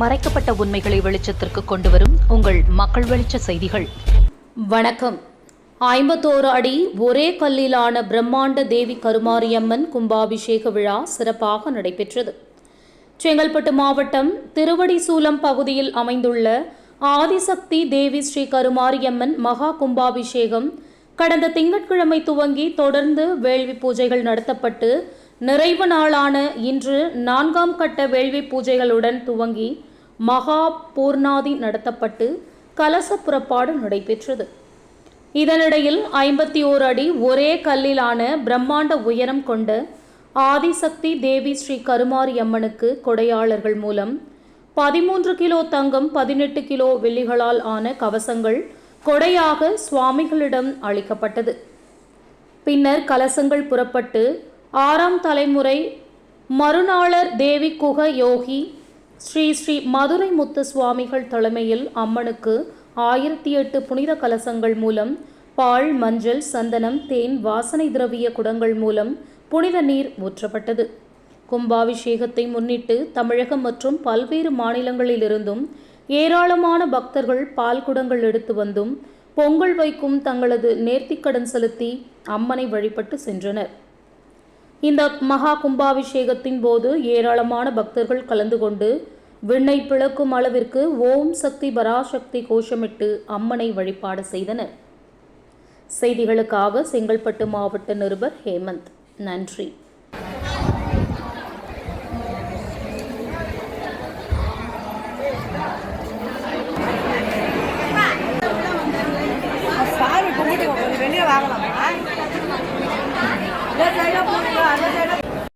மறைக்கப்பட்ட உண்மைகளை வெளிச்சத்திற்கு கொண்டு வரும் உங்கள் மக்கள் வெளிச்ச செய்திகள். வணக்கம். ஐம்பத்தோரு அடி ஒரே கல்லிலான பிரம்மாண்ட தேவி கருமாரியம்மன் கும்பாபிஷேக விழா சிறப்பாக நடைபெற்றது. செங்கல்பட்டு மாவட்டம் திருவடிசூலம் பகுதியில் அமைந்துள்ள ஆதிசக்தி தேவி ஸ்ரீ கருமாரியம்மன் மகா கும்பாபிஷேகம் கடந்த திங்கட்கிழமை துவங்கி தொடர்ந்து வேள்வி பூஜைகள் நடத்தப்பட்டு நிறைவு நாளான இன்று நான்காம் கட்ட வேள்வி பூஜைகளுடன் துவங்கி மகா பூர்ணாதி நடத்தப்பட்டு கலச புறப்பாடு நடைபெற்றது. இதனிடையில் ஐம்பத்தி ஓர் அடி ஒரே கல்லிலான பிரம்மாண்ட உயரம் கொண்ட ஆதிசக்தி தேவி ஸ்ரீ கருமாரி அம்மனுக்கு கொடையாளர்கள் மூலம் பதிமூன்று கிலோ தங்கம் பதினெட்டு கிலோ வெள்ளிகளால் ஆன கவசங்கள் கொடையாக சுவாமிகளிடம் அளிக்கப்பட்டது. பின்னர் கலசங்கள் புறப்பட்டு ஆறாம் தலைமுறை மறுநாளர் தேவி குக யோகி ஸ்ரீ ஸ்ரீ மதுரை முத்து சுவாமிகள் தலைமையில் அம்மனுக்கு ஆயிரத்தி எட்டு புனித கலசங்கள் மூலம் பால் மஞ்சள் சந்தனம் தேன் வாசனை திரவிய குடங்கள் மூலம் புனித நீர் ஊற்றப்பட்டது. கும்பாபிஷேகத்தை முன்னிட்டு தமிழகம் மற்றும் பல்வேறு மாநிலங்களிலிருந்தும் ஏராளமான பக்தர்கள் பால் குடங்கள் எடுத்து வந்தும் பொங்கல் வைக்கும் தங்களது நேர்த்திக்கடன் செலுத்தி அம்மனை வழிபட்டு சென்றனர். இந்த மகா கும்பாபிஷேகத்தின் போது ஏராளமான பக்தர்கள் கலந்து கொண்டு விண்ணை பிளக்கும் அளவிற்கு ஓம் சக்தி பராசக்தி கோஷமிட்டு அம்மனை வழிபாடு செய்தனர். செய்திகளுக்காக செங்கல்பட்டு மாவட்ட நிருபர் ஹேமந்த். நன்றி.